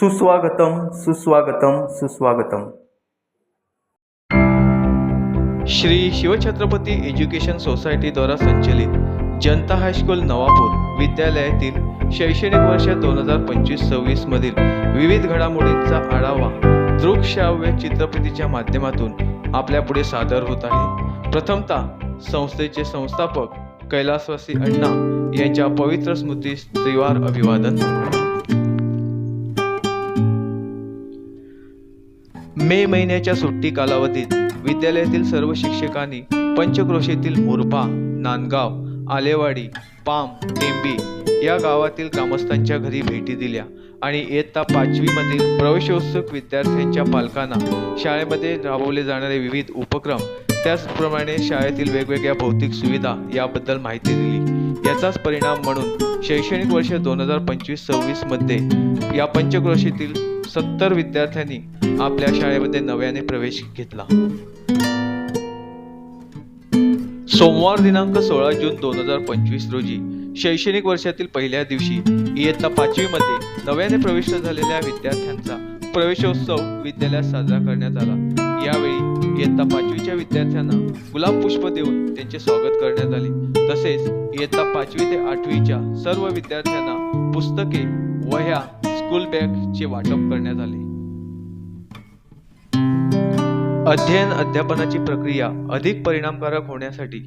सुस्वागतम सुस्वागतम सुस्वागतम. श्री शिवछत्रपती एज्युकेशन सोसायटीद्वारा संचलित जनता हायस्कूल नवापूर विद्यालयातील शैक्षणिक वर्ष दोन हजार पंचवीस सव्वीस मधील विविध घडामोडींचा आढावा दृकश्राव्य चित्रपतीच्या माध्यमातून आपल्यापुढे सादर होत आहे. प्रथमतः संस्थेचे संस्थापक कैलासवासी अण्णा यांच्या पवित्र स्मृतीस त्रिवार अभिवादन. मे महिन्याच्या सुट्टी कालावधीत विद्यालयातील सर्व शिक्षकांनी पंचक्रोशीतील मुरबा नांदगाव आलेवाडी पाम टेंबी या गावातील ग्रामस्थांच्या घरी भेटी दिल्या आणि इयत्ता पाचवीमधील प्रवेशोत्सुक विद्यार्थ्यांच्या पालकांना शाळेमध्ये राबवले जाणारे विविध उपक्रम त्याचप्रमाणे शाळेतील वेगवेगळ्या भौतिक सुविधा याबद्दल माहिती दिली. याचाच परिणाम म्हणून शैक्षणिक वर्ष दोन हजार पंचवीस सव्वीसमध्ये या पंचक्रोशीतील सत्तर विद्यार्थ्यांनी आपल्या शाळेमध्ये नव्याने प्रवेश घेतला. सोमवार दिनांक सोळा जून दोन हजार पंचवीस रोजी शैक्षणिक वर्षातील पहिल्या दिवशी इयत्ता पाचवीमध्ये नव्याने प्रविष्ट झालेल्या विद्यार्थ्यांचा प्रवेशोत्सव विद्यालयात साजरा करण्यात आला. यावेळी इयत्ता पाचवीच्या विद्यार्थ्यांना गुलाब पुष्प देऊन त्यांचे स्वागत करण्यात आले. तसेच इयत्ता पाचवी ते आठवीच्या सर्व विद्यार्थ्यांना पुस्तके वह्या स्कूल बॅगचे वाटप करण्यात आले. अध्ययन अध्यापनाची प्रक्रिया अधिक परिणामकारक होण्यासाठी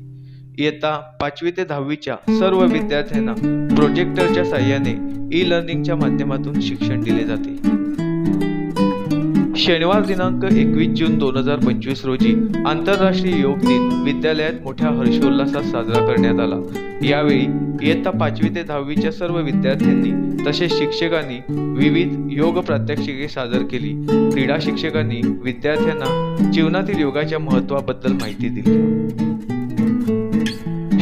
इयत्ता पाचवी ते दहावीच्या सर्व विद्यार्थ्यांना प्रोजेक्टरच्या साह्याने ई लर्निंगच्या माध्यमातून शिक्षण दिले जाते. शनिवार दिनांक एकवीस जून दोन हजार पंचवीस रोजी आंतरराष्ट्रीय योग दिन विद्यालयात मोठ्या हर्षोल्लासात साजरा करण्यात आला. यावेळी इयत्ता पाचवी ते दहावीच्या सर्व विद्यार्थ्यांनी तसेच शिक्षकांनी विविध योग प्रात्यक्षिके सादर केली. क्रीडा शिक्षकांनी विद्यार्थ्यांना जीवनातील योगाच्या महत्त्वाबद्दल माहिती दिली.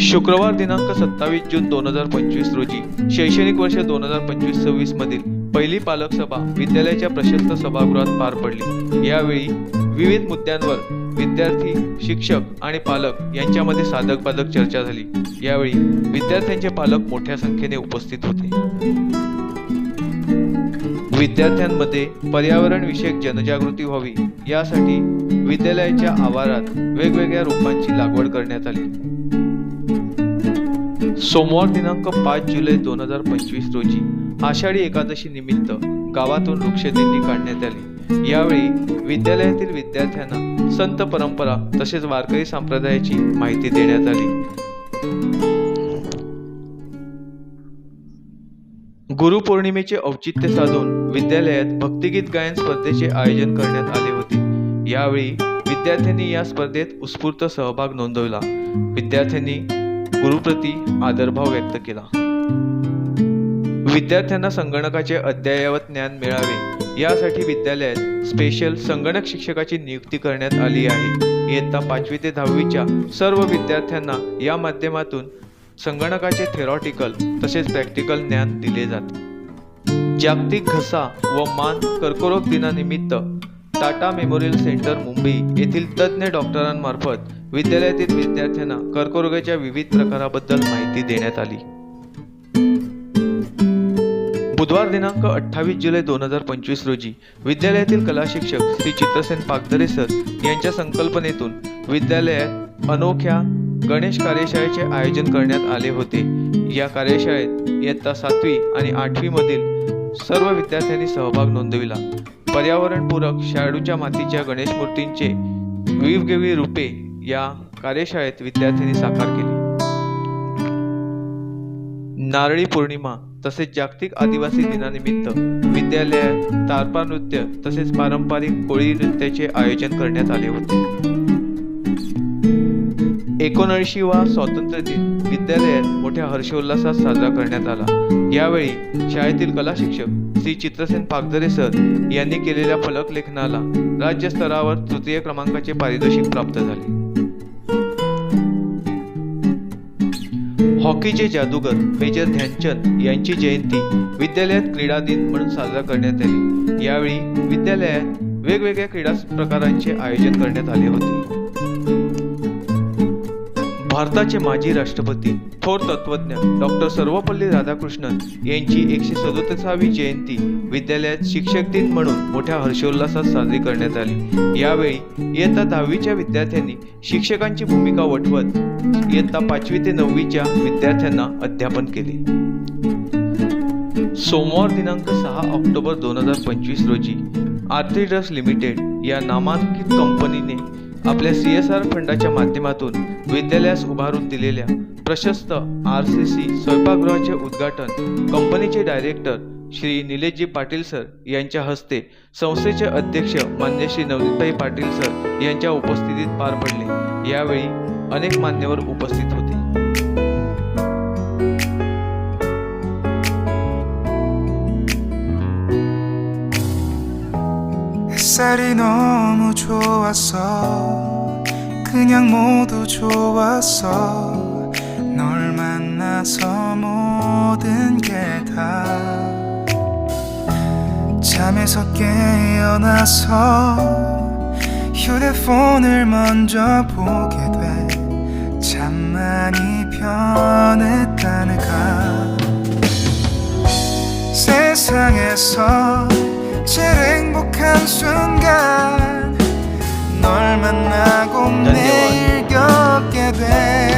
शुक्रवार दिनांक सत्तावीस जून दोन हजार पंचवीस रोजी शैक्षणिक वर्ष दोन हजार पंचवीस सव्वीस मधील पहिली पालक सभा विद्यालयाच्या प्रशस्त सभागृहात पार पडली. यावेळी विविध मुद्द्यांवर विद्यार्थी शिक्षक आणि पालक यांच्यामध्ये साधक बाधक चर्चा झाली. यावेळी विद्यार्थ्यांचे पालक मोठ्या संख्येने उपस्थित होते. विद्यार्थ्यांमध्ये पर्यावरण विषयक जनजागृती व्हावी यासाठी विद्यालयाच्या आवारात वेगवेगळ्या रोपांची लागवड करण्यात आली. सोमवार दिनांक पाच जुलै दोन हजार पंचवीस रोजी आषाढी एकादशी निमित्त गावातून वृक्षदिंडी काढण्यात आली. यावेळी विद्यालयातील विद्यार्थ्यांना संत परंपरा तसेच वारकरी संप्रदायाची माहिती देण्यात आली. गुरुपौर्णिमेचे औचित्य साधून विद्यालयात भक्तिगीत गायन स्पर्धेचे आयोजन करण्यात आले होते. यावेळी विद्यार्थ्यांनी या स्पर्धेत उत्स्फूर्त सहभाग नोंदवला. विद्यार्थ्यांनी गुरुप्रती आदरभाव व्यक्त केला. विद्यार्थ्यांना संगणकाचे अद्ययावत ज्ञान मिळावे. यासाठी विद्यालयात स्पेशल संगणक शिक्षकाची नियुक्ती करण्यात आली आहे. इयत्ता पाचवी ते दहावीच्या सर्व विद्यार्थ्यांना या माध्यमातून संगणकाचे थेरॉटिकल तसेच प्रॅक्टिकल ज्ञान दिले जाते. जागतिक घसा व मान कर्करोग दिनानिमित्त टाटा मेमोरियल सेंटर मुंबई येथील तज्ज्ञ डॉक्टरांमार्फत विद्यालयातील विद्यार्थ्यांना कर्करोगाच्या विविध प्रकाराबद्दल माहिती देण्यात आली. बुधवार दिनांक अठ्ठावीस जुलै दोन हजार पंचवीस रोजी विद्यालयातील कला शिक्षक श्री चित्रसेन पागदरे सर यांच्या संकल्पनेतून विद्यालयात अनोख्या गणेश कार्यशाळेचे आयोजन करण्यात आले होते. या कार्यशाळेत इयत्ता सातवी आणि आठवी मधील सर्व विद्यार्थ्यांनी सहभाग नोंदविला. पर्यावरणपूरक शाडूच्या मातीच्या गणेश मूर्तींचे वेगवेगळी रूपे या कार्यशाळेत विद्यार्थ्यांनी साकार केली. नारळी पौर्णिमा तसेच जागतिक आदिवासी दिनानिमित्त विद्यालयात तारपा नृत्य तसेच पारंपरिक कोळी नृत्याचे आयोजन करण्यात आले होते. एकोणऐंशीवा स्वातंत्र्य दिन विद्यालयात मोठ्या हर्षोल्लासात साजरा करण्यात आला. यावेळी शाळेतील कला शिक्षक श्री चित्रसेन पागदरे सर यांनी केलेल्या फलक लेखनाला राज्यस्तरावर तृतीय क्रमांकाचे पारितोषिक प्राप्त झाले. हॉकीचे जादूगर मेजर ध्यानचंद यांची जयंती विद्यालयात क्रीडा दिन म्हणून साजरा करण्यात आली. यावेळी विद्यालयात वेगवेगळ्या क्रीडा प्रकारांचे आयोजन करण्यात आले होते. भारताचे माजी राष्ट्रपती थोर तत्वज्ञ डॉक्टर सर्वपल्ली राधाकृष्णन यांची एकशे सदोतीसावी जयंती विद्यालयात शिक्षक दिन म्हणून मोठ्या हर्षोल्लासात साजरी करण्यात आली. यावेळी इयत्ता दहावीच्या विद्यार्थ्यांनी शिक्षकांची भूमिका वठवत इयत्ता पाचवी ते नववीच्या विद्यार्थ्यांना अध्यापन केले. सोमवार दिनांक सहा ऑक्टोबर दोन हजार पंचवीस रोजी आरती लिमिटेड या नामांकित कंपनीने आपल्या सी एस आर फंडाच्या माध्यमातून विद्यालयास उभारून दिलेल्या प्रशस्त आर सी सी स्वयंपाकगृहाचे उद्घाटन कंपनीचे डायरेक्टर श्री निलेशजी पाटील सर यांच्या हस्ते संस्थेचे अध्यक्ष मान्य श्री नवनीताई पाटील सर यांच्या उपस्थितीत पार पडले. यावेळी अनेक मान्यवर उपस्थित होते. 좋았어. 그냥 모두 좋았어. 널 만나서 모든 게 다. 잠에서 깨어나서 휴대폰을 먼저 보게 돼. 참 많이 변했다는가. 세상에서 제일 행복한 순간 매일 겪게 돼.